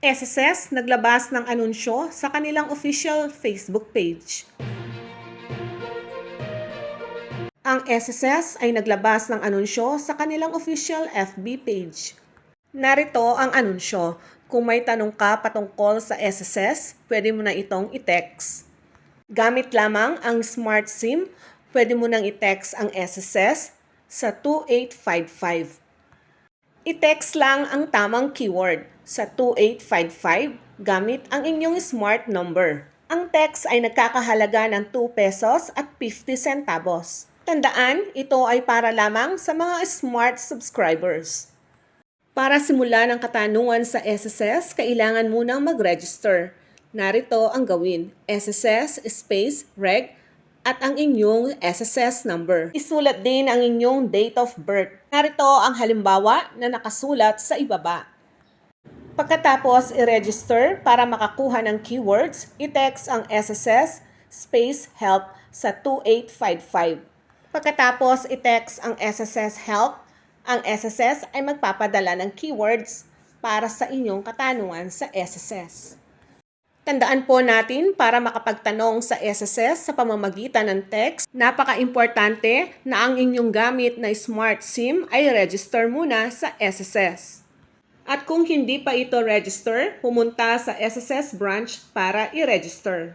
SSS naglabas ng anunsyo sa kanilang official Facebook page. Ang SSS ay naglabas ng anunsyo sa kanilang official FB page. Narito ang anunsyo. Kung may tanong ka patungkol sa SSS, pwede mo na itong i-text. Gamit lamang ang Smart SIM, pwede mo nang i-text ang SSS sa 2855. I-text lang ang tamang keyword sa 2855 gamit ang inyong smart number. Ang text ay nagkakahalaga ng 2 pesos at 50 centavos. Tandaan, ito ay para lamang sa mga smart subscribers. Para simulan ang katanungan sa SSS, kailangan munang mag-register. Narito ang gawin, SSS space reg at ang inyong SSS number. Isulat din ang inyong date of birth. Narito ang halimbawa na nakasulat sa ibaba. Pagkatapos i-register para makakuha ng keywords, i-text ang SSS space help sa 2855. Pagkatapos i-text ang SSS help, ang SSS ay magpapadala ng keywords para sa inyong katanungan sa SSS. Tandaan po natin para makapagtanong sa SSS sa pamamagitan ng text, napaka-importante na ang inyong gamit na Smart SIM ay register muna sa SSS. At kung hindi pa ito register, pumunta sa SSS branch para i-register.